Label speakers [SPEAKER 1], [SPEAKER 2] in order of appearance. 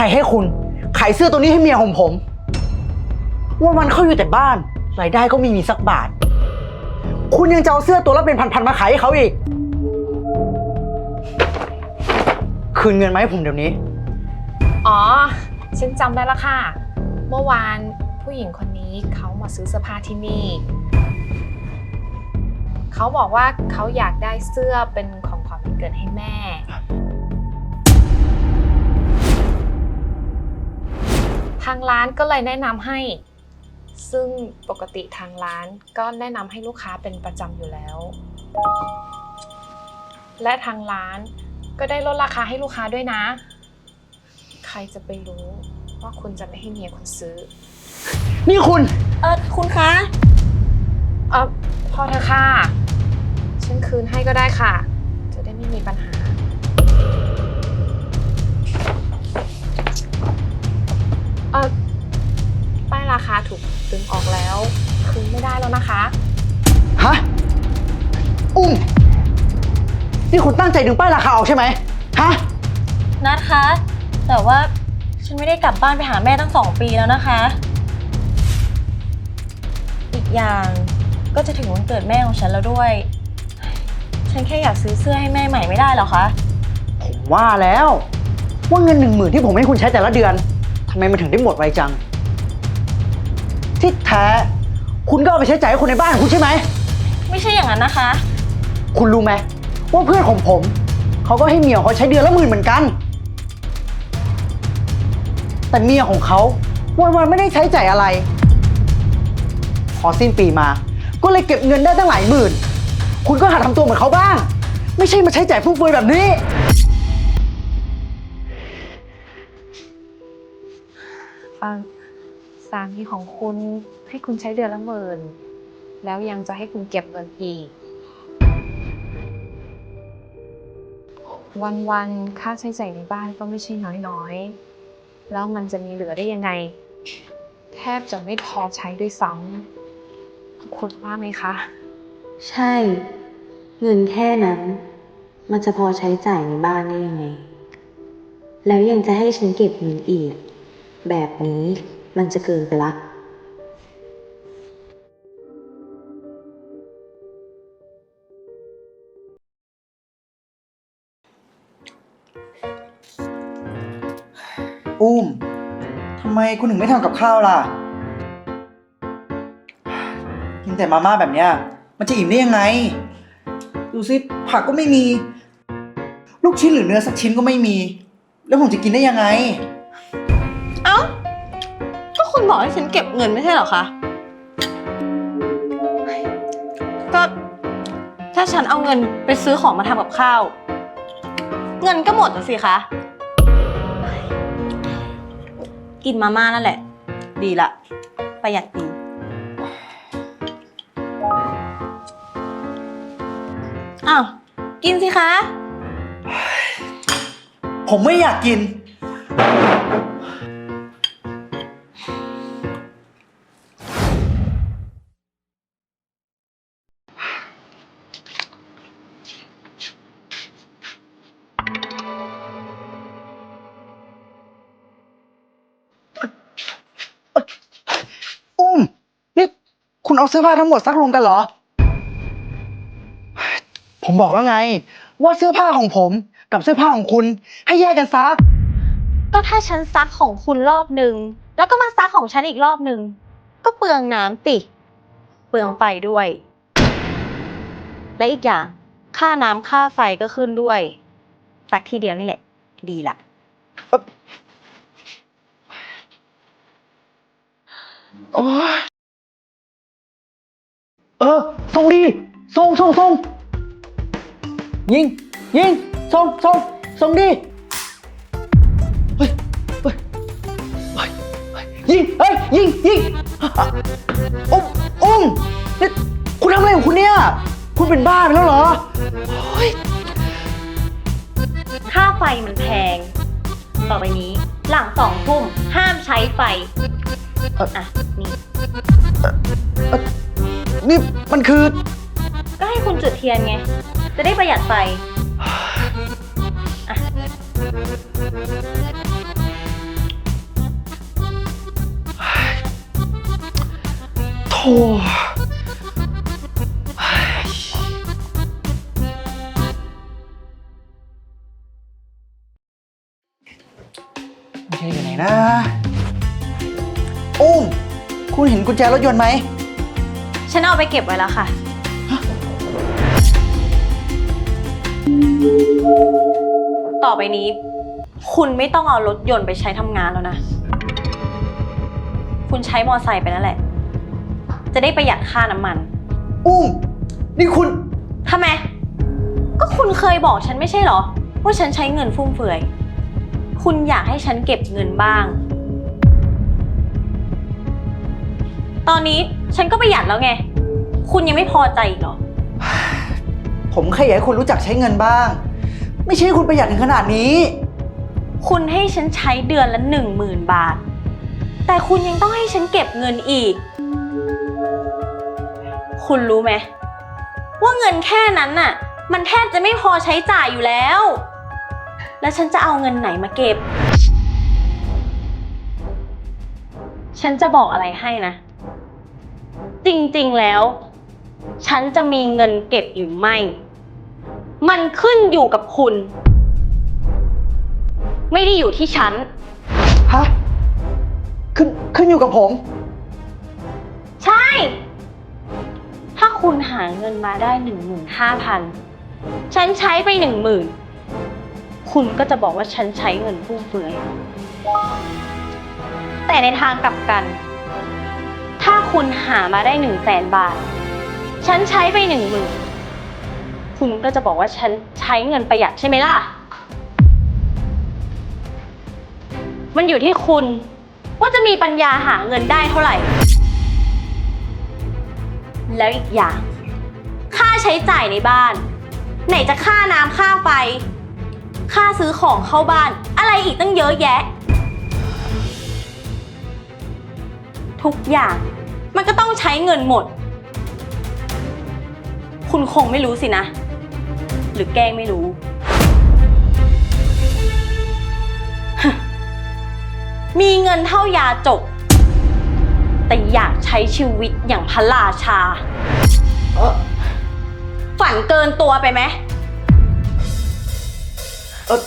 [SPEAKER 1] ใครให้คุณ ขายเสื้อตัวนี้ให้เมียของผมวันวันเขาอยู่แต่บ้าน รายได้ก็ไม่มีสักบาท คุณยังจะเอาเสื้อตัวละเป็นพันๆมาขายให้เขาอีก คืนเงินมาให้ผมเดี๋ยวนี้
[SPEAKER 2] อ๋อ ฉันจำได้ละค่ะ เมื่อวานผู้หญิงคนนี้เขามาซื้อเสื้อผ้าที่นี่ เขาบอกว่าเขาอยากได้เสื้อเป็นของขวัญวันเกิดให้แม่างร้านก็เลยแนะนำให้ ซึ่งปกติทางร้านก็แนะนำให้ลูกค้าเป็นประจำอยู่แล้ว และทางร้านก็ได้ลดราคาให้ลูกค้าด้วยนะ ใครจะไปรู้ว่าคุณจะไม่ให้เมียคุณซื้อ
[SPEAKER 1] นี่คุณ
[SPEAKER 3] เออคุณคะ
[SPEAKER 2] เออพอเถอะค่ะ ฉันคืนให้ก็ได้ค่ะ จะได้ไม่มีปัญหา นะคะ
[SPEAKER 1] ฮะ อุ้ม นี่คุณตั้งใจดึงป้ายราคาออกใช่ไหมฮะ
[SPEAKER 3] นัดคะ แต่ว่าฉันไม่ได้กลับบ้านไปหาแม่ตั้งสองปีแล้วนะคะ อีกอย่างก็จะถึงวันเกิดแม่ของฉันแล้วด้วย ฉันแค่อยากซื้อเสื้อให้แม่ใหม่ไม่ได้เหรอคะ
[SPEAKER 1] ผมว่าแล้ว ว่าเงินหนึ่งหมื่นที่ผมให้คุณใช้แต่ละเดือนทำไมมันถึงได้หมดไวจัง ที่แท้ คุณก็เอาไปใช้จ่ายให้คนในบ้านคุณใช่ไหม
[SPEAKER 3] ไม่ใช่อย่างนั้นนะคะ
[SPEAKER 1] คุณรู้ไหมว่าเพื่อนของผม เขาก็ให้เมียของเขาใช้เดือนละหมื่นเหมือนกัน แต่เมียของเขาวันๆไม่ได้ใช้จ่ายอะไร พอสิ้นปีมา ก็เลยเก็บเงินได้ตั้งหลายหมื่น คุณก็หัดทำตัวเหมือนเขาบ้าง ไม่ใช่มาใช้จ่ายฟุ่มเฟือยแบบนี้
[SPEAKER 2] เอ่อ สามีของคุณให้คุณใช้เดือนละหมื่นแล้วยังจะให้คุณเก็บเงินอีก วันๆค่าใช้จ่ายในบ้านก็ไม่ใช่น้อยๆ แล้วมันจะมีเหลือได้ยังไง แทบจะไม่พอใช้ด้วยซ้ำคุณว่าไหมคะ
[SPEAKER 4] ใช่ เงินแค่นั้น มันจะพอใช้จ่ายในบ้านได้ยังไง แล้วยังจะให้ฉันเก็บเงินอีก แบบนี้ มันจะเกินไปละ
[SPEAKER 1] อุ้ม ทำไมคุณถึงไม่ทำกับข้าวล่ะ กินแต่มาม่าแบบเนี้ย มันจะอิ่มได้ยังไง ดูสิ ผักก็ไม่มี ลูกชิ้นหรือเนื้อสักชิ้นก็ไม่มี แล้วผมจะกินได้ยังไง
[SPEAKER 3] คุณบอกให้ฉันเก็บเงินไม่ใช่เหรอคะ ก็ ถ้าฉันเอาเงินไปซื้อของมาทำกับข้าว เงินก็หมดอะสิคะ กินมาม่านั่นแหละ ดีละ ประหยัดดี อ้าว กินสิคะ
[SPEAKER 1] ผมไม่อยากกิน เอาเสื้อผ้าทั้งหมดซักรวมกันเหรอ ผมบอกแล้วไง ว่าเสื้อผ้าของผมกับเสื้อผ้าของคุณ ให้แยกกันซัก
[SPEAKER 3] ก็ถ้าฉันซักของคุณรอบหนึ่งแล้วก็มาซักของฉันอีกรอบหนึ่งก็เปลืองน้ำติ เปลืองไฟด้วย และอีกอย่าง ค่าน้ำค่าไฟก็ขึ้นด้วยซักทีเดียวนี่แหละ ดีละ
[SPEAKER 1] โอ้ยเอ ส่งดีส่งส่งส่งยิง ยิงส่งส่งส่งดีเฮ้ยเฮ้ยเฮ้ยเฮ้ยยิงเฮ้ยยิงยิงอะอุ้มอุ้มนี่คุณทำอะไรของคุณเนี่ย คุณเป็นบ้าไปแล้วเหรอเฮ้ย
[SPEAKER 3] ค่าไฟมันแพง ต่อไปนี้หลังสองทุ่มห้ามใช้ไฟ
[SPEAKER 1] เอ่อ
[SPEAKER 3] อะ
[SPEAKER 1] นี่มันคือ
[SPEAKER 3] ก็ให้คุณจุดเทียนไง จะได้ประหยัดไฟอะ
[SPEAKER 1] โธ่ไม่ใช่อยู่ไหนนะอุ้มคุณเห็นกุญแจรถยนต์ไหม
[SPEAKER 3] ฉันเอาไปเก็บไว้แล้วค่ะ ต่อไปนี้ คุณไม่ต้องเอารถยนต์ไปใช้ทำงานแล้วนะ คุณใช้มอไซค์ไปนั่นแหละ จะได้ประหยัดค่าน้ำมัน
[SPEAKER 1] อุ้ม นี่คุณ
[SPEAKER 3] ทำไม ก็คุณเคยบอกฉันไม่ใช่เหรอ ว่าฉันใช้เงินฟุ่มเฟือย คุณอยากให้ฉันเก็บเงินบ้าง ตอนนี้ฉันก็ประหยัดแล้วไง คุณยังไม่พอใจอีกเหรอ
[SPEAKER 1] ผมแค่อยากให้คุณรู้จักใช้เงินบ้าง ไม่ใช่คุณประหยัดถึงขนาดนี้
[SPEAKER 3] คุณให้ฉันใช้เดือนละหนึ่งหมื่นบาท แต่คุณยังต้องให้ฉันเก็บเงินอีก คุณรู้ไหมว่าเงินแค่นั้นน่ะ มันแทบจะไม่พอใช้จ่ายอยู่แล้ว แล้วฉันจะเอาเงินไหนมาเก็บ ฉันจะบอกอะไรให้นะ จริงๆแล้ว ฉันจะมีเงินเก็บหรือไม่ มันขึ้นอยู่กับคุณ ไม่ได้อยู่ที่ฉัน
[SPEAKER 1] ฮะ ขึ้นขึ้นอยู่กับผม
[SPEAKER 3] ใช่ ถ้าคุณหาเงินมาได้หนึ่งหมื่นห้าพันฉันใช้ไปหนึ่งหมื่นคุณก็จะบอกว่าฉันใช้เงินฟุ่มเฟือยแต่ในทางกลับกันถ้า คุณหามาได้หนึ่งแสนบาท ฉันใช้ไปหนึ่งหมื่นคุณก็จะบอกว่าฉันใช้เงินประหยัดใช่ไหมล่ะ มันอยู่ที่คุณ ว่าจะมีปัญญาหาเงินได้เท่าไหร่ แล้วอีกอย่าง ค่าใช้จ่ายในบ้าน ไหนจะค่าน้ำค่าไฟ ค่าซื้อของเข้าบ้าน อะไรอีกตั้งเยอะแยะ ทุกอย่าง มันก็ต้องใช้เงินหมด คุณคงไม่รู้สินะ หรือแกล้งไม่รู้ มีเงินเท่ายาจกแต่อยากใช้ชีวิตอย่างพระราชา
[SPEAKER 1] เออ
[SPEAKER 3] ฝันเกินตัวไปไหม
[SPEAKER 1] เออ